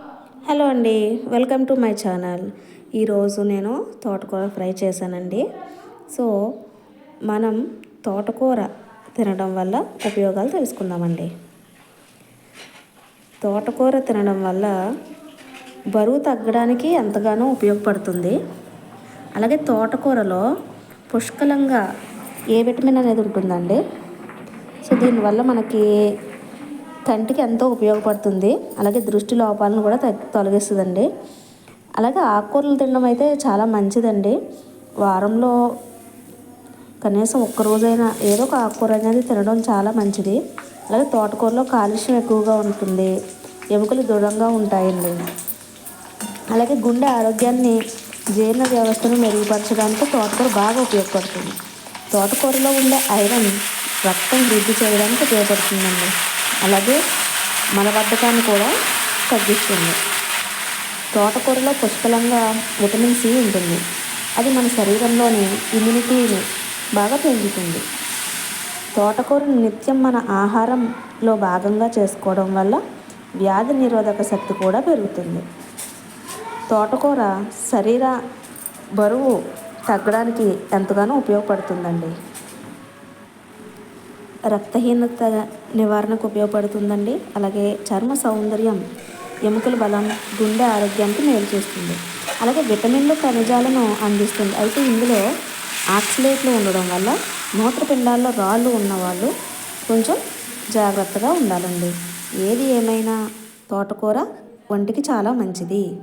Hello అండి welcome to my channel. ఈరోజు నేను తోటకూర ఫ్రై చేశానండి. సో మనం తోటకూర తినడం వల్ల ఉపయోగాలు తెలుసుకుందామండి. తోటకూర తినడం వల్ల బరువు తగ్గడానికి ఎంతగానో ఉపయోగపడుతుంది. అలాగే తోటకూరలో పుష్కలంగా ఏ విటమిన్ అనేది ఉంటుందండి. సో దీనివల్ల మనకి కంటికి ఎంతో ఉపయోగపడుతుంది. అలాగే దృష్టి లోపాలను కూడా తొలగిస్తుందండి. అలాగే ఆకుకూరలు తినడం అయితే చాలా మంచిదండి. వారంలో కనీసం ఒక్కరోజైనా ఏదో ఒక ఆకుకూర అనేది తినడం చాలా మంచిది. అలాగే తోటకూరలో కాలుష్యం ఎక్కువగా ఉంటుంది. ఎముకలు దృఢంగా ఉంటాయండి. అలాగే గుండె ఆరోగ్యాన్ని జీర్ణ వ్యవస్థను మెరుగుపరచడానికి తోటకూర బాగా ఉపయోగపడుతుంది. తోటకూరలో ఉండే ఐరన్ రక్తం వృద్ధి చేయడానికి ఉపయోగపడుతుందండి. అలాగే మలబద్ధకాన్ని కూడా తగ్గిస్తుంది. తోటకూరలో పుష్కలంగా విటమిన్ సి ఉంటుంది. అది మన శరీరంలోని ఇమ్యూనిటీని బాగా పెంచుతుంది. తోటకూరను నిత్యం మన ఆహారంలో భాగంగా చేసుకోవడం వల్ల వ్యాధి నిరోధక శక్తి కూడా పెరుగుతుంది. తోటకూర శరీర బరువు తగ్గడానికి ఎంతగానో ఉపయోగపడుతుందండి. రక్తహీనత నివారణకు ఉపయోగపడుతుందండి. అలాగే చర్మ సౌందర్యం ఎముకల బలం గుండె ఆరోగ్యానికి మేలు చేస్తుంది. అలాగే విటమిన్లు ఖనిజాలను అందిస్తుంది. అయితే ఇందులో ఆక్సిలేట్లు ఉండడం వల్ల మూత్రపిండాల్లో రాళ్ళు ఉన్నవాళ్ళు కొంచెం జాగ్రత్తగా ఉండాలండి. ఏది ఏమైనా తోటకూర వంటికి చాలా మంచిది.